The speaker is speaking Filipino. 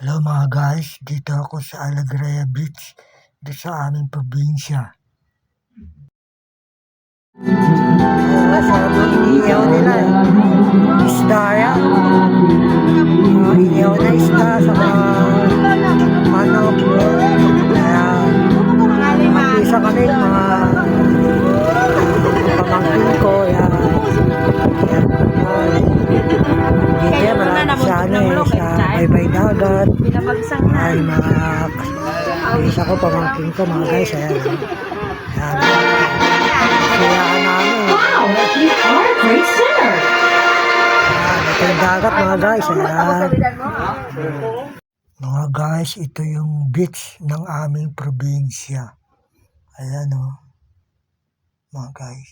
Hello mga guys, dito ako sa Alegria Beach, dito sa aming probinsya. Ayan, sa ano eh, sa baybay dagat. Ay, mga isa ko pamangkin ko mga guys. Ayan. Ayan. Kayaan namin. Wow, you are a great singer. Ayan. Ito yung dagat mga guys. Ayan. Mga guys, ito yung beach ng aming probinsya. Ayan o. Mga guys.